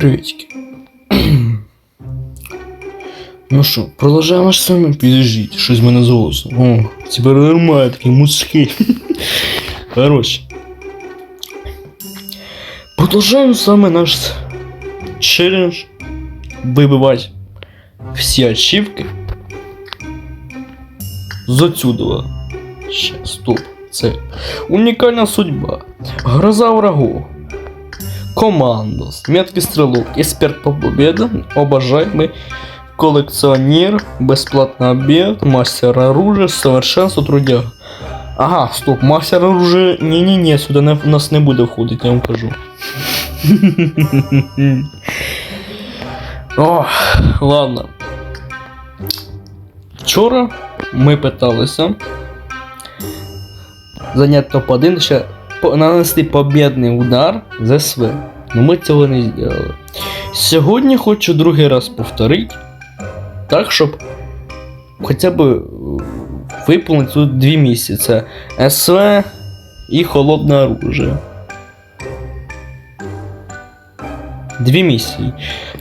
Приветики. Ну що, продовжаємо ж саме підождіть, щось в мене з. О, тепер нормально, такий мужський. Коротше. Продовжаємо саме наш челлендж вибивати всі ачівки з отсюдова. Ще, стоп. Це унікальна судьба. Гроза врагов. Командос, меткий стрелок, эксперт по победам, обожаемый коллекционер, бесплатный обед, мастер оружия, совершенство трудяг. Ага, стоп, мастер оружия. Не-не-не, сюди не, нас не буде входити, я вам кажу. О, ладно. Вчора ми питалися зайняти топ-1 ще по- нанести побідний удар з СВ. Ну ми цього не зробили. Сьогодні хочу другий раз повторити. Так, щоб хоча б е, виповнити тут дві місії. Це СВ і холодне оружие. Дві місії.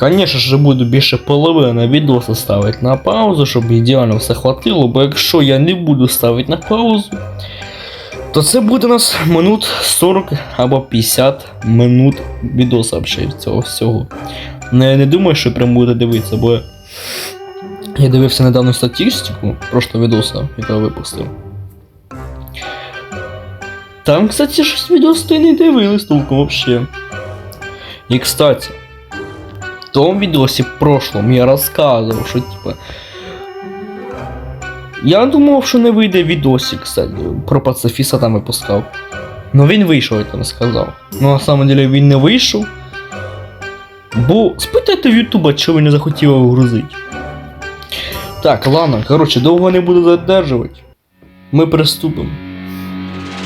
Звісно ж, буду більше половини відео ставити на паузу, щоб ідеально все хватило, бо якщо я не буду ставити на паузу, то це буде у нас минут 40 або 50 минут відоса цього всього. Я не думаю, що прям буде дивитися, бо я дивився недавно статистику прошлого відоса, якого випустив. Там, кстати, щось відос то не дивились толком взагалі. І, кстати, в тому відосі прошлом я розказував, що типа. Я думав, що не вийде відосик, кстати, про пацифіса там випускав. Ну він вийшов, я там сказав. Ну на самом деле він не вийшов. Бо спитайте в Ютуба, чого він не захотів його грузити. Так, ладно, коротше, довго не буду задержувати. Ми приступимо.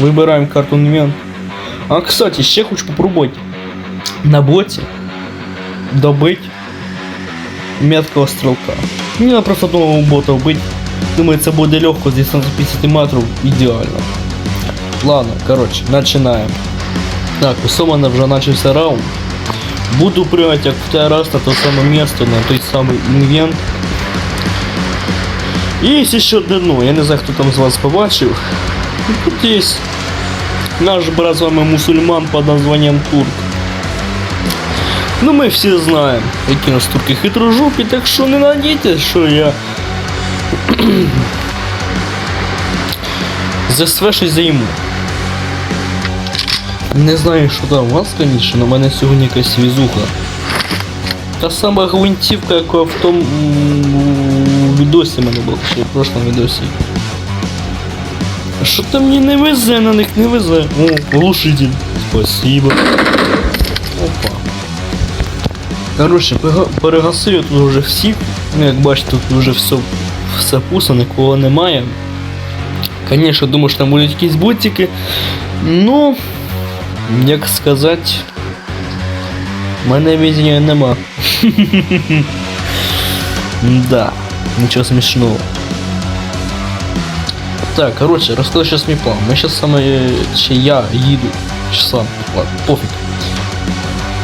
Вибираємо карту інвент. А, кстати, ще хочу попробувати на боті добить меткого стрелка. Мені треба просто одного бота вбити. Думаю, це буде легко з 250 метрів ідеально. Ладно, коротше, починаємо. Так, у мене вже почався раунд. Буду прыгать як в той раз на то саме місце, на той самий інвент. І є ще дно, я не знаю, хто там з вас побачив. Тут є наш брат з вами мусульман під названням Турк. Ну ми всі знаємо, які у нас турки хитрожопі, так що не надійтесь, що я за СВ щось займу. Не знаю, що там у вас, звісно, але в мене сьогодні якась візуха. Та сама гвинтівка, яка в тому відосі в мене була, ще в прошлому відосі. Що там мені не везе, на них не везе. О, глушитель. Спасибо. Опа. Перега- перегасив тут вже всіх. Ну, як бачите, тут вже все, все пусто, нікого немає. Конечно, думаю, що там будуть якісь ботики. Ну, як сказати, в мене везення нема. Да, нічого смішного. Так, короче, розкажу сейчас мій план. Ми сейчас саме, е, чи я їду, чи сам, ладно, пофіг.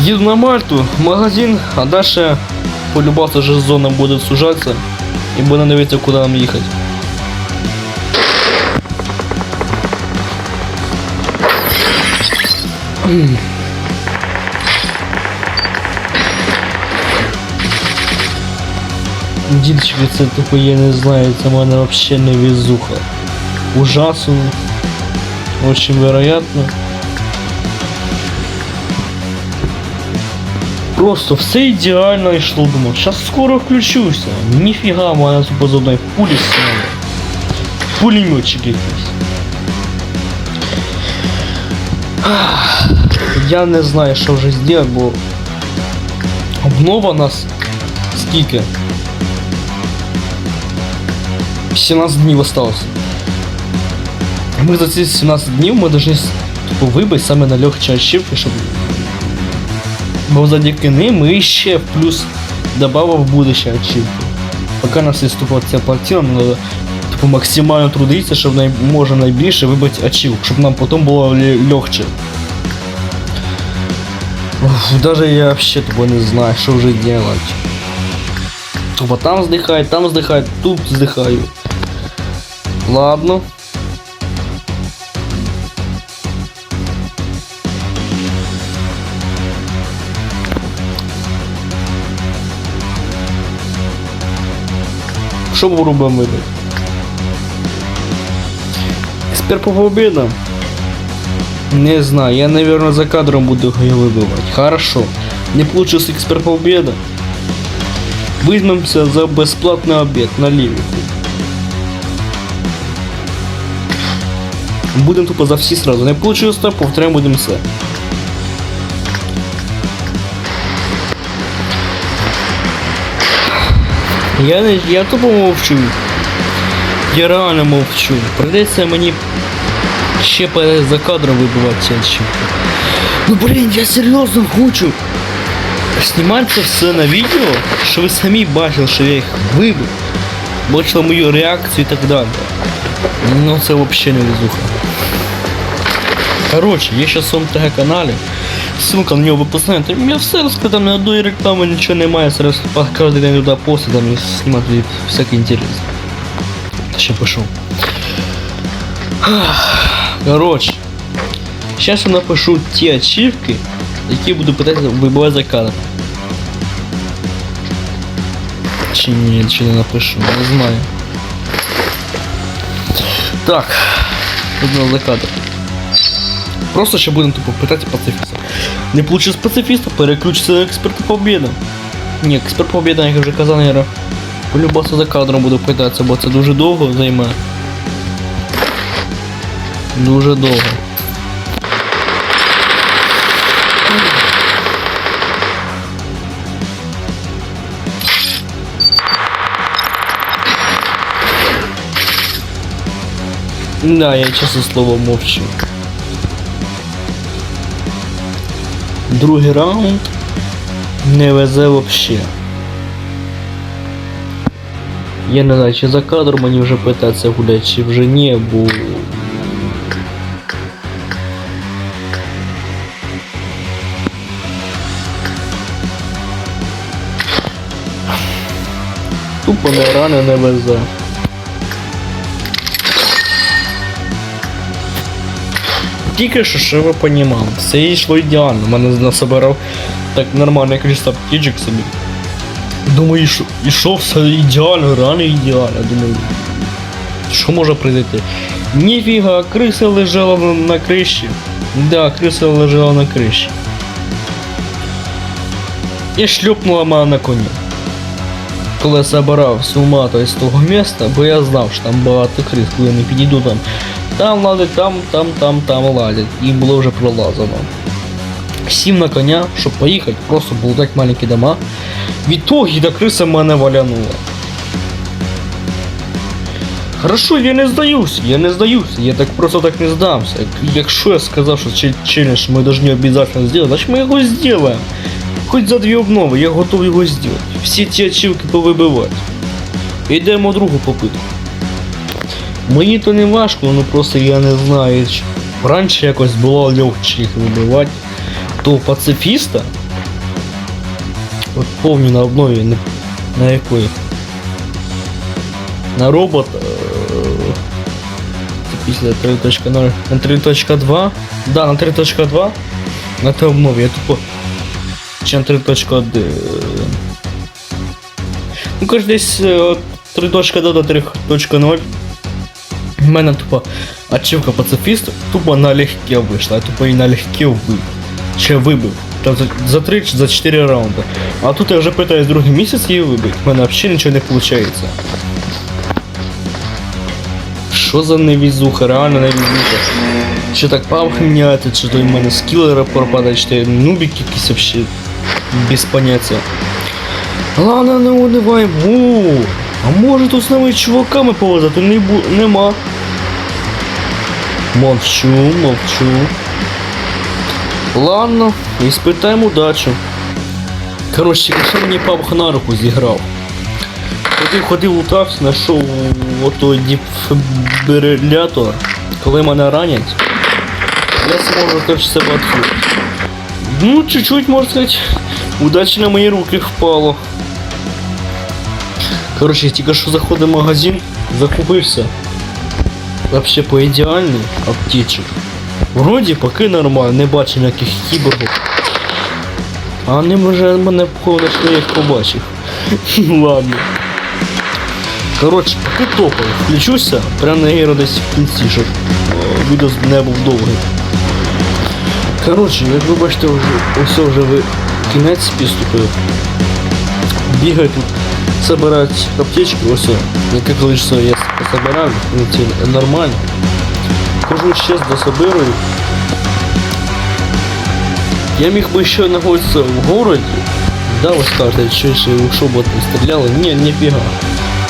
Їду на Мальту, в магазин, а дальше полюбаться вже зона буде сужатися І буде дивитися, куди нам їхати. Дідчик, це тупо я не знаю, це в мене взагалі не везуха. Ужасно. Очень вероятно. Просто все ідеально йшло, думав, зараз скоро включуся. Ніфіга, в мене тупо з одної пулі сняли. Пулеметчик якийсь. Ах, Я не знаю, що вже зробити, бо обнова нас скільки? 17 днів осталось. Ми за ці 17 днів ми должны типу, вибити саме на легчі ачівки, щоб. Бо завдяки ним ми ще в плюс добавив будущі ачівки. Поки нас є тупо ця платина, нам треба типу, максимально трудитися, щоб най... може найбільше вибити ачівок, щоб нам потім було ле- легче. Уф. Фу, Даже я вообще тупо не знаю, что уже делать. Тупо там вздыхает, там вздыхает, тут вздыхаю. Ладно. Що ми робимо ми? Експерт по победам? Не знаю, я, наверное, за кадром буду ее выбивать. Хорошо. Не получился эксперт-победа. Візьмемося за безплатний обід на лівіку. Будемо тупо за всі сразу. Не получилось, то повторяємо будемо все. Я не. Я тупо мовчу. Я реально мовчу. Придеться мені ще за кадром вибивати ці ачівки. Ну блін, я серйозно хочу знімати все на відео, що ви самі бачили, що я їх вибив. Бачили мою реакцію і так далі. Ну це взагалі не везуха. Короче, є зараз в своєму ТГ-каналі. Ссылка на нього ви поставите. Я все розказав, там ні одної реклами нічого немає, зараз по- кожен день туди пости, там і знімати всякий інтерес. Ще пишу. Короче. Сейчас я напишу ті ачівки, які буду питати вибивати за кадр. Чи ні, чи не напишу, не знаю. Так, одно за кадр. Просто ще будемо тупо питати пацифіста. Не получив пацифіста, переключиться на експерта побіда. Ні, експерт побіда, як я вже казав, наверное, полюбасу за кадром буду питатися, бо це дуже довго займає. Дуже довго. Да, я чесне слово мовчу. Другий раунд не везе вообще. Я не знаю, чи за кадром мені вже питатися гулять, чи вже ні, бо Тупо не рани не везе. Тільки що, що ви понімали, все йшло ідеально, мене насобирав так нормальне кількість аптечок собі. Думаю, що ішов все ідеально, рани ідеально, думаю. Що може прийти? Ніфіга, криса лежала на, криші. Да, криса лежала на криші. І шлюпнула мене на коні. Коли я забирав ума то з того міста, бо я знав, що там багато крис, коли не підійду там. Там ладить, там, там, там, там ладять. І було вже пролазано. Сім на коня, щоб поїхати, просто було маленькі дома. Відтоді до криса мене валянуло. Хорошо, я не здаюсь, я не здаюсь, я так просто так не здамся. Якщо я сказав, що чел- челлендж ми должны обязательно сделать, значит мы его сделаем. Хоть за дві обнови, я готов його зробити. Всі ці ачівки повибивати. Йдемо другу попитку. Мені то не важко, ну просто я не знаю. Раніше якось було легче їх вибивати. То пацифіста. От помню на обнові, не, на якої. На робот. е, після 3.0. На 3.2. Да, на 3.2. На те обнові я тупо. Чи на 3.1. Ну, каже, десь е, от 3.2 до 3.0. У мене тупо ачивка пацифіст тупо налегке вийшла, я тупо і налегке вбив. Ще вибив. Там за, за 3 чи за 4 раунди. А тут я вже питаюсь другий місяць її вибити. У мене взагалі нічого не виходить. Що за невізуха, реально невізуха. Чи так памх міняти, чи то в мене скілери пропадає, чи то нубік якийсь вообще без поняття. Ладно, не униваємо. О, а може тут з нами чуваками повозити? Не бу... нема. Мовчу, мовчу. Ладно, іспитаємо удачу. Коротше, якщо мені папа на руку зіграв. Ходив, ходив, лутався, знайшов отой дефібрилятор. Коли мене ранять, я зможу теж себе відкрити. Ну, чуть-чуть, можно сказать, удачі на мої руки впало. Короче, я тільки що заходив в магазин, закупився. Вообще по ідеальний аптечок. Вроді поки нормально, не бачу ніяких кіборгів. А вони вже мене повно, що я їх побачив. Ладно. Коротше, поки топаю, включуся, прямо на десь в кінці, щоб о, відео не був довгий. Коротше, як ви бачите, вже ось вже ви кінець підступив. Бігаю тут, собирать аптечки, ось, яке количество я пособирав, ну це нормально. Хожу ще дособирую. Я міг би ще знаходитися в городі. Да, ось кажете, що ще в шоботи стріляли. Ні, ніфіга.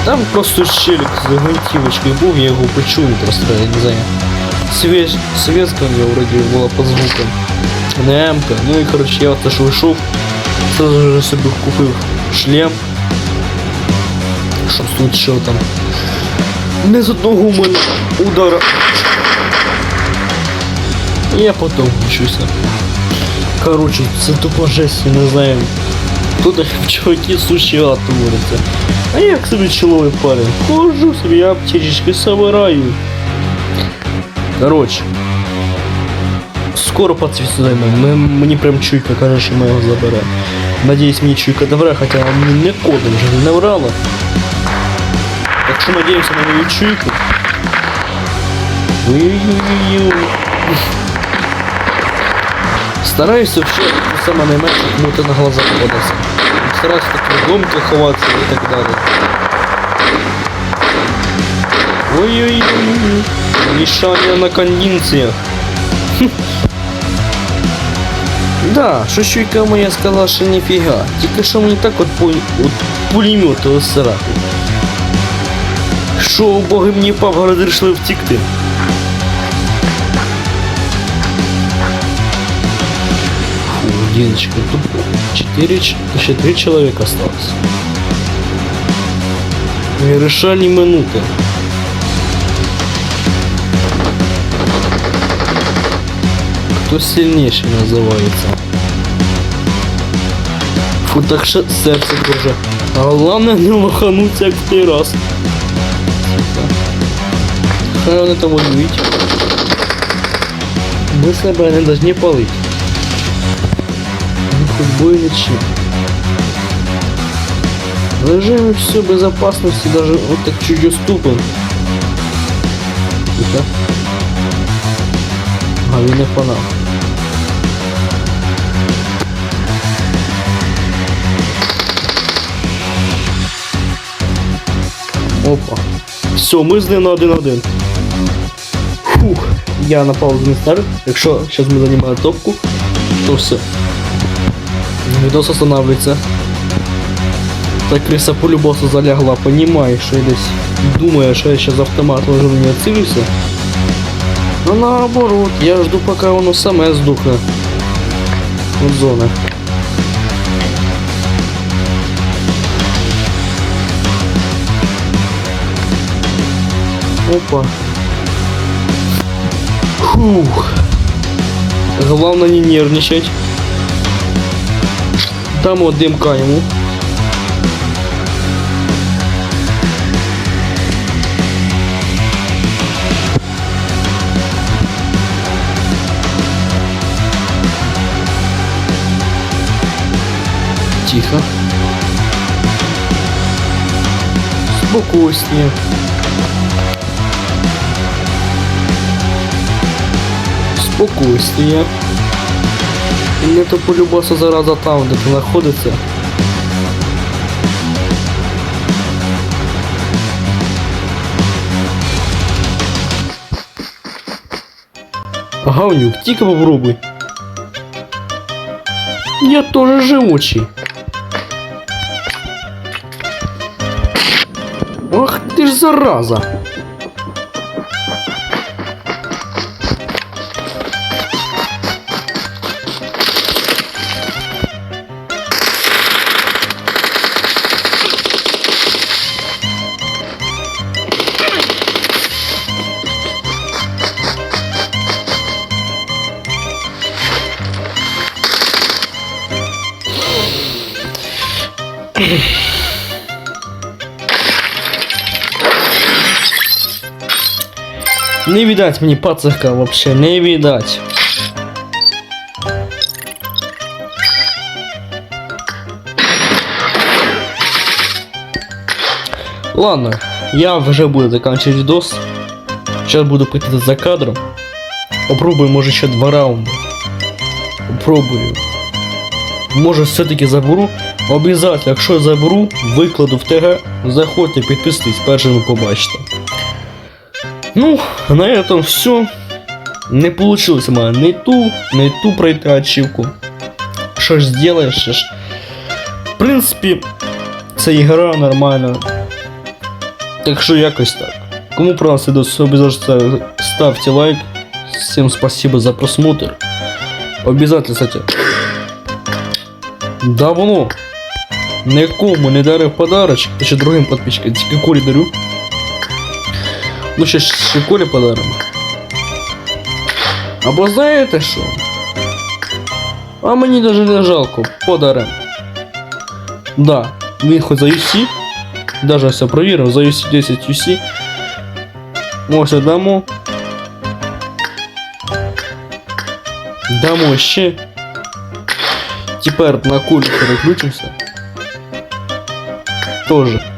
Там просто челик з гвинтівочкою був, я його почув просто, я не знаю. Свеж, Светка у него вроде была по звукам. Не М-ка. Ну и короче, я вот аж вийшов, сразу же собі купив шлем. Щоб тут що там. Не з одного у мене удара. Я потом вчуся. Короче, це тупо жесть, не знаю. Тут в чуваки суші ад твориться. А як собі чоловік парень. Хожу собі аптечечки собираю. Короче. Скоро подсвіт займемо. М- Мені прям чуйка каже, що ми його заберемо. Надіюсь, мені чуйка добре, хоча вона мені не кодом вже не врала. Так що надіємося на мою чуйку. Ой-ой-ой. Стараюся вообще саме найменше кому-то на глаза попадатися. Стараюся так в домки ховатися і так далі. Ой-ой-ой. Мішання на кондиціях. Да, що чуйка моя сказала, що ніфіга. Тільки що мені так от, по, от пулемети осирати. Що боги мені пап вирішили втікти. Диночка, тут четыре, ч- еще три человека осталось. Не решали минуты. Кто сильнейший называется. Фу, так что сердце тоже. А главное не лохануть как в раз. Хай он это воюет. Мы с собой не должны палить. Хоть бы или Выезжаем все безопасности даже вот так чуть-чуть уступом. А він не. Опа. Все, ми з ним на один-один. Фух, я на паузу не ставлю. Якщо зараз ми займаємо топку, то все. Відос останавливается. Так криса по любосу залягла, понімає, що я десь думає, що я зараз автомат ложу не оцілився. А наоборот, я жду поки воно саме здухне. От зона. Опа. Фух. Главное не нервничать. Там от димка йому. Тихо. Спокойствие. Спокойствие. Мне то полюбаса зараза там, де ти знаходиться. Гавнюк, тільки попробуй. Я тоже живучий. Ти ж зараза. Не видать мені пацака вообще, не видать. Ладно, я вже буду заканчивать видос. Сейчас буду пытаться за кадром. Попробую, може, ще два раунда. Попробую. Може, все-таки заберу. Обязательно, якщо заберу, викладу в ТГ. Заходьте, підписуйтесь, першими побачите. Ну, на этом все. Не получилось у мене не ту, не ту пройти ачівку. Що ж зробиш, що ж. В принципі, це ігра нормальна. Так що якось так. Кому про нас відео обов'язково ставьте лайк. Всем спасибо за просмотр. Обязательно, кстати. Давно нікому не дарив подарочок, та ще другим подписчикам, тільки Колі дарю. Ну ще, ще Колі подаримо. Або знаєте що? А мені даже не жалко, подарим. Да, він хоч за UC, даже все провірив, за UC 10 UC. Може дамо. Дамо ще. Тепер на кулі переключимося. Тоже.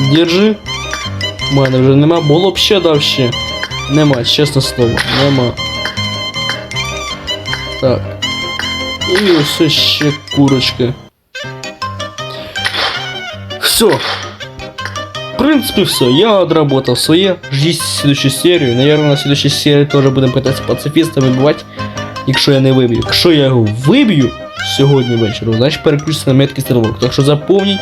Держи. У мене вже нема, було б ще дав. Нема, чесне слово, нема. Так. І ось ще курочка. Все. В принципе, все. Я отработал свое. Ждите следующую серию. Наверное, на следующей серии тоже будем пытаться пацифістами бувати. Якщо я не виб'ю. Якщо я його виб'ю сьогодні вечором, значить переключиться на меткий стрілок. Так що запомніть,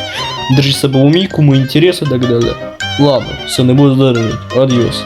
держіть себе в умі, кому інтересно і так далі. Ладно, все, не буду задержувати. Адіос.